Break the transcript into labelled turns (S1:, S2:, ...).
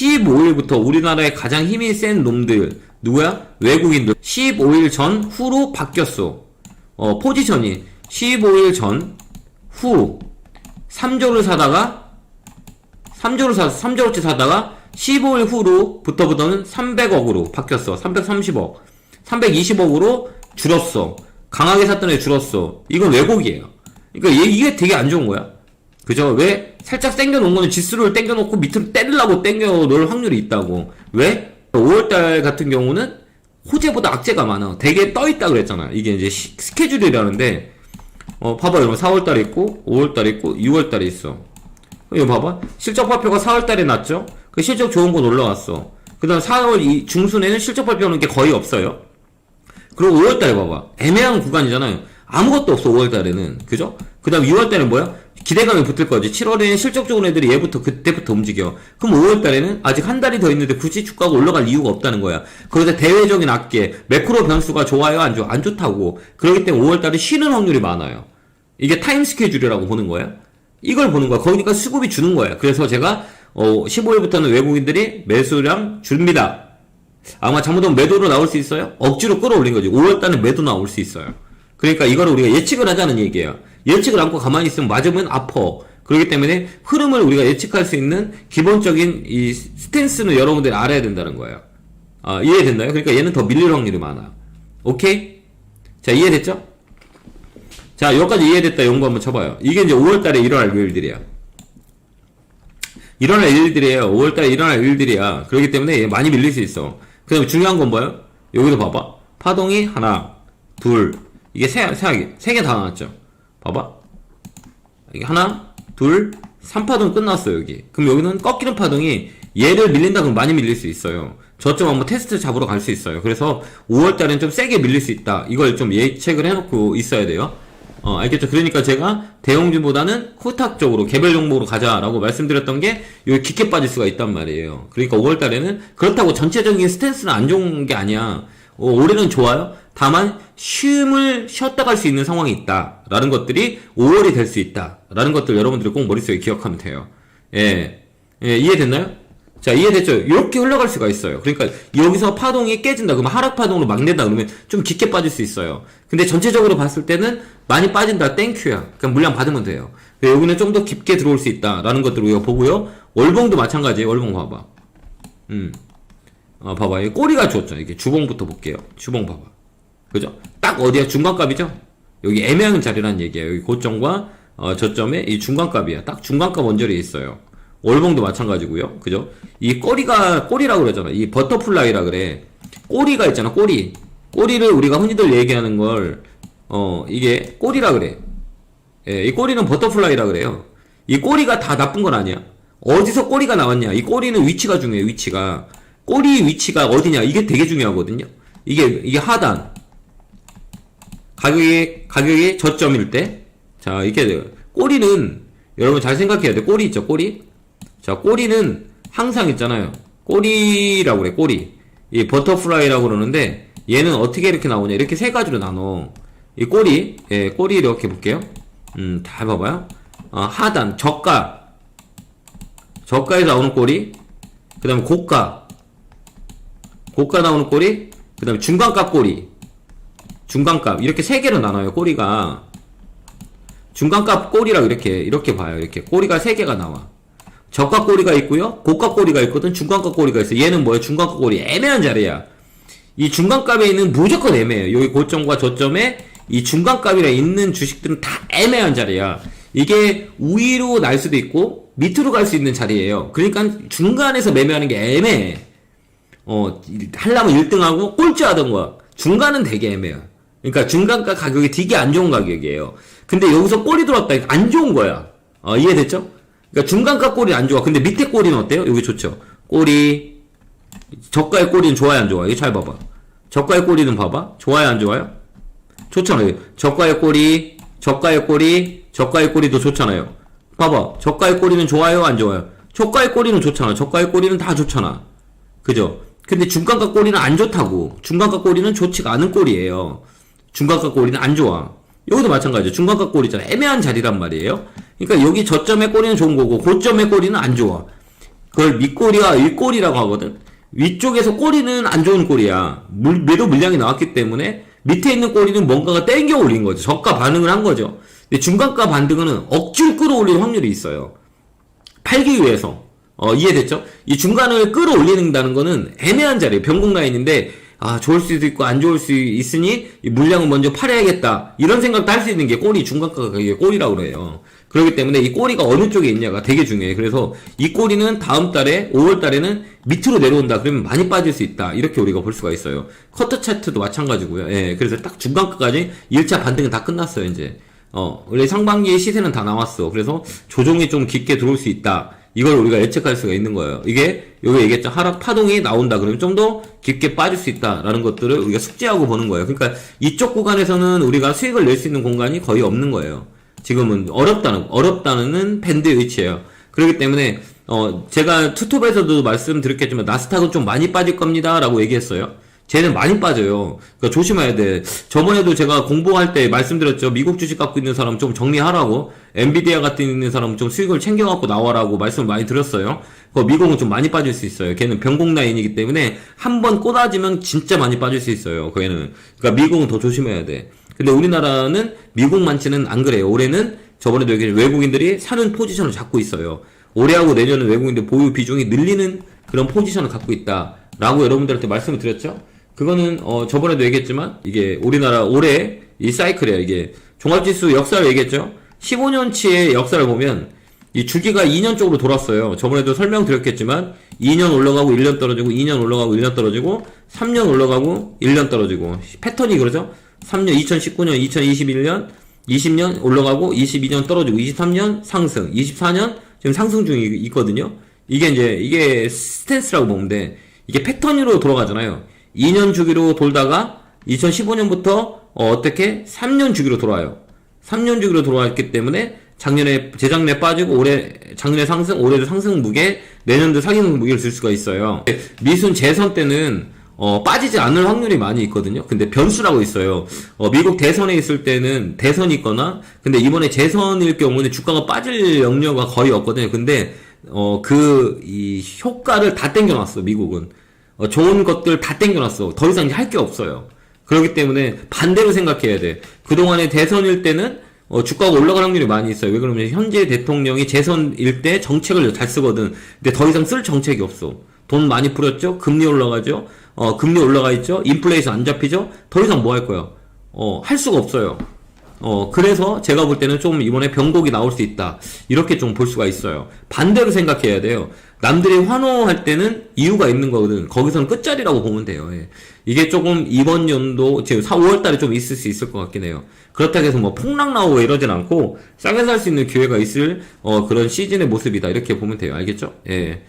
S1: 15일부터 우리나라의 가장 힘이 센 놈들 누구야? 외국인들 15일 전 후로 바뀌었어. 어 포지션이 15일 전 후 3조를 사다가 3조를 사 3조어치 사다가 15일 후로부터부터는 300억으로 바뀌었어. 330억. 320억으로 줄었어. 강하게 샀던 애 줄었어. 이건 왜곡이에요. 그러니까 얘, 이게 되게 안 좋은 거야. 그죠? 왜? 살짝 땡겨놓은 거는 지수를 땡겨놓고 밑으로 때리려고 땡겨놓을 확률이 있다고. 왜? 5월달 같은 경우는 호재보다 악재가 많아. 되게 떠있다 그랬잖아. 이게 이제 시- 스케줄이라는데, 어, 봐봐. 여러분. 4월달에 있고, 5월달에 있고, 6월달에 있어. 이거 봐봐. 실적 발표가 4월달에 났죠? 그 실적 좋은 건 올라왔어. 그 다음 4월 이 중순에는 실적 발표하는 게 거의 없어요. 그리고 5월달에 봐봐. 애매한 구간이잖아요. 아무것도 없어, 5월달에는. 그죠? 그 다음 6월달에는 뭐야? 기대감이 붙을 거지. 7월에는 실적 좋은 애들이 얘부터, 그때부터 움직여. 그럼 5월 달에는 아직 한 달이 더 있는데 굳이 주가가 올라갈 이유가 없다는 거야. 그러다 대외적인 악계, 매크로 변수가 좋아요? 안 좋아? 안 좋다고. 그렇기 때문에 5월 달에 쉬는 확률이 많아요. 이게 타임 스케줄이라고 보는 거야. 이걸 보는 거야. 거기니까 수급이 주는 거야. 그래서 제가, 어, 15일부터는 외국인들이 매수량 줍니다. 아마 잘못하면 매도로 나올 수 있어요? 억지로 끌어올린 거지. 5월 달에 매도 나올 수 있어요. 그러니까 이거를 우리가 예측을 하자는 얘기예요. 예측을 않고 가만히 있으면 맞으면 아파. 그렇기 때문에 흐름을 우리가 예측할 수 있는 기본적인 이 스탠스는 여러분들이 알아야 된다는 거예요. 아, 이해됐나요? 그러니까 얘는 더 밀릴 확률이 많아. 오케이? 자, 이해됐죠? 자, 여기까지 이해됐다. 연구 한번 쳐봐요. 이게 이제 5월달에 일어날 일들이야. 일어날 일들이에요. 5월달에 일어날 일들이야. 그렇기 때문에 얘 많이 밀릴 수 있어. 그 다음에 중요한 건 뭐예요? 여기도 봐봐. 파동이 하나, 둘, 이게 세, 세 개, 세개 다 나왔죠? 봐봐. 이게 하나, 둘, 3파동 끝났어, 여기. 그럼 여기는 꺾이는 파동이 얘를 밀린다 그러면 많이 밀릴 수 있어요. 저점 한번 테스트 잡으러 갈 수 있어요. 그래서 5월달엔 좀 세게 밀릴 수 있다. 이걸 좀 예측을 해놓고 있어야 돼요. 어, 알겠죠? 그러니까 제가 대형주보다는 후탁적으로 개별 종목으로 가자라고 말씀드렸던 게 여기 깊게 빠질 수가 있단 말이에요. 그러니까 5월달에는 그렇다고 전체적인 스탠스는 안 좋은 게 아니야. 어, 올해는 좋아요. 다만 쉼을 쉬었다 갈 수 있는 상황이 있다 라는 것들이 5월이 될 수 있다 라는 것들 여러분들이 꼭 머릿속에 기억하면 돼요. 예, 예 이해됐나요? 자, 이해됐죠? 이렇게 흘러갈 수가 있어요. 그러니까 여기서 파동이 깨진다. 그러면 하락 파동으로 막 낸다. 그러면 좀 깊게 빠질 수 있어요. 근데 전체적으로 봤을 때는 많이 빠진다. 땡큐야. 그냥 물량 받으면 돼요. 여기는 좀 더 깊게 들어올 수 있다 라는 것들을 우리가 보고요. 월봉도 마찬가지예요. 월봉 봐봐. 음. 아, 봐봐. 이 꼬리가 좋죠. 이게 주봉부터 볼게요. 주봉 봐봐. 그죠? 딱 어디야? 중간값이죠? 여기 애매한 자리란 얘기예요. 여기 고점과 어, 저점에 이 중간값이야. 딱 중간값 원절이 있어요. 월봉도 마찬가지고요. 그죠? 이 꼬리가 꼬리라고 그러잖아. 이 버터플라이라 그래. 꼬리가 있잖아. 꼬리. 꼬리를 우리가 흔히들 얘기하는 걸 어, 이게 꼬리라 그래. 예, 이 꼬리는 버터플라이라 그래요. 이 꼬리가 다 나쁜 건 아니야. 어디서 꼬리가 나왔냐? 이 꼬리는 위치가 중요해. 위치가. 꼬리 위치가 어디냐? 이게 되게 중요하거든요. 이게 이게 하단. 가격이 가격이 저점일 때. 자, 이렇게 돼요. 꼬리는 여러분 잘 생각해야 돼. 꼬리 있죠? 꼬리. 자, 꼬리는 항상 있잖아요. 꼬리라고 그래, 꼬리. 이 버터플라이라고 그러는데, 얘는 어떻게 이렇게 나오냐. 이렇게 세 가지로 나눠. 이 꼬리, 예, 꼬리 이렇게 볼게요. 음, 다 봐봐요. 어, 하단, 저가. 저가에서 나오는 꼬리. 그 다음에 고가. 고가 나오는 꼬리. 그 다음에 중간값 꼬리. 중간값. 이렇게 세 개로 나눠요, 꼬리가. 중간값 꼬리라고 이렇게, 이렇게 봐요. 이렇게. 꼬리가 세 개가 나와. 저가 꼬리가 있고요. 고가 꼬리가 있거든. 중간값 꼬리가 있어. 얘는 뭐야? 중간값 꼬리. 애매한 자리야. 이 중간값에 있는 무조건 애매해요. 여기 고점과 저점에 이 중간값이랑 있는 주식들은 다 애매한 자리야. 이게 위로 날 수도 있고 밑으로 갈 수 있는 자리예요. 그러니까 중간에서 매매하는 게 애매해. 어, 하려면 1등하고 꼴찌 하던가. 중간은 되게 애매해요. 그러니까 중간가 가격이 되게 안 좋은 가격이에요. 근데 여기서 꼬리 들어왔다. 안 좋은 거야. 어, 이해됐죠? 그러니까 중간가 꼬리 안 좋아. 근데 밑에 꼬리는 어때요? 여기 좋죠. 꼬리. 저가의 꼬리는 좋아요, 안 좋아요? 이거 잘 봐봐. 저가의 꼬리는 봐봐. 좋아요, 안 좋아요? 좋잖아요. 저가의 꼬리, 저가의 꼬리, 저가의 꼬리도 좋잖아요. 봐봐. 저가의 꼬리는 좋아요, 안 좋아요? 저가의 꼬리는 좋잖아. 저가의 꼬리는 다 좋잖아. 그죠? 근데 중간가 꼬리는 안 좋다고. 중간가 꼬리는 좋지가 않은 꼬리예요. 중간가 꼬리는 안 좋아. 여기도 마찬가지죠. 중간가 꼬리잖아. 애매한 자리란 말이에요. 그러니까 여기 저점의 꼬리는 좋은 거고 고점의 꼬리는 안 좋아. 그걸 밑꼬리와 윗꼬리라고 하거든. 위쪽에서 꼬리는 안 좋은 꼬리야. 물, 매도 물량이 나왔기 때문에 밑에 있는 꼬리는 뭔가가 땡겨 올린 거죠. 저가 반응을 한 거죠. 근데 중간가 반등은 억지로 끌어올릴 확률이 있어요. 팔기 위해서. 어, 이해됐죠? 이 중간을 끌어올리는다는 거는 애매한 자리에 변곡 라인인데, 아, 좋을 수도 있고 안 좋을 수 있으니, 이 물량을 먼저 팔아야겠다. 이런 생각도 할 수 있는 게 꼬리, 중간가가 이게 꼬리라고 그래요. 그렇기 때문에 이 꼬리가 어느 쪽에 있냐가 되게 중요해. 그래서 이 꼬리는 다음 달에, 5월 달에는 밑으로 내려온다. 그러면 많이 빠질 수 있다. 이렇게 우리가 볼 수가 있어요. 커터 차트도 마찬가지고요. 예, 그래서 딱 중간가까지 1차 반등은 다 끝났어요, 이제. 어, 원래 상반기의 시세는 다 나왔어. 그래서 조정이 좀 깊게 들어올 수 있다. 이걸 우리가 예측할 수가 있는 거예요. 이게, 여기 얘기했죠. 하락 파동이 나온다. 그러면 좀 더 깊게 빠질 수 있다라는 것들을 우리가 숙지하고 보는 거예요. 그러니까 이쪽 구간에서는 우리가 수익을 낼 수 있는 공간이 거의 없는 거예요. 지금은 어렵다는, 어렵다는 밴드의 위치예요. 그렇기 때문에, 어, 제가 투톱에서도 말씀드렸겠지만, 나스닥은 좀 많이 빠질 겁니다. 라고 얘기했어요. 쟤는 많이 빠져요. 그러니까 조심해야 돼. 저번에도 제가 공부할 때 말씀드렸죠. 미국 주식 갖고 있는 사람 좀 정리하라고. 엔비디아 같은 있는 사람 좀 수익을 챙겨 갖고 나와라고 말씀을 많이 드렸어요. 그 미국은 좀 많이 빠질 수 있어요. 걔는 변곡 라인이기 때문에 한번 꽂아지면 진짜 많이 빠질 수 있어요. 그 애는. 그러니까 미국은 더 조심해야 돼. 근데 우리나라는 미국만치는 안 그래요. 올해는 저번에도 얘기했 외국인들이 사는 포지션을 잡고 있어요. 올해하고 내년은 외국인들 보유 비중이 늘리는 그런 포지션을 갖고 있다. 라고 여러분들한테 말씀을 드렸죠. 그거는 어 저번에도 얘기했지만 이게 우리나라 올해 이 사이클이야 이게 종합지수 역사를 얘기했죠. 15년치의 역사를 보면 이 주기가 2년 쪽으로 돌았어요. 저번에도 설명드렸겠지만 2년 올라가고 1년 떨어지고 2년 올라가고 1년 떨어지고 3년 올라가고 1년 떨어지고 패턴이 그러죠. 3년 2019년 2021년 20년 올라가고 22년 떨어지고 23년 상승 24년 지금 상승 중이 있거든요. 이게 이제 이게 스탠스라고 보면 돼. 이게 패턴으로 돌아가잖아요. 2년 주기로 돌다가 2015년부터 어, 떻게 3년 주기로 돌아와요. 3년 주기로 돌아왔기 때문에 작년에 재작년에 빠지고 올해 작년에 상승 올해도 상승 무게 내년도 상승 무게를 줄 수가 있어요. 미순 재선 때는 어, 빠지지 않을 확률이 많이 있거든요. 근데 변수라고 있어요. 어, 미국 대선에 있을 때는 대선이 있거나, 근데 이번에 재선일 경우는 주가가 빠질 염려가 거의 없거든요. 근데, 어, 그, 이, 효과를 다 땡겨놨어, 미국은. 어, 좋은 것들 다 땡겨놨어. 더 이상 할 게 없어요. 그렇기 때문에 반대로 생각해야 돼. 그동안에 대선일 때는 어, 주가가 올라갈 확률이 많이 있어요. 왜 그러면 현재 대통령이 재선일 때 정책을 잘 쓰거든. 근데 더 이상 쓸 정책이 없어. 돈 많이 풀었죠? 금리 올라가죠? 어, 금리 올라가 있죠? 인플레이션 안 잡히죠? 더 이상 뭐 할 거야? 어, 할 수가 없어요. 어, 그래서 제가 볼 때는 좀 이번에 변곡이 나올 수 있다. 이렇게 좀 볼 수가 있어요. 반대로 생각해야 돼요. 남들이 환호할 때는 이유가 있는 거거든. 거기서는 끝자리라고 보면 돼요. 예. 이게 조금 이번 연도, 지금 4, 5월 달에 좀 있을 수 있을 것 같긴 해요. 그렇다고 해서 뭐 폭락 나오고 이러진 않고, 싸게 살 수 있는 기회가 있을, 어, 그런 시즌의 모습이다. 이렇게 보면 돼요. 알겠죠? 예.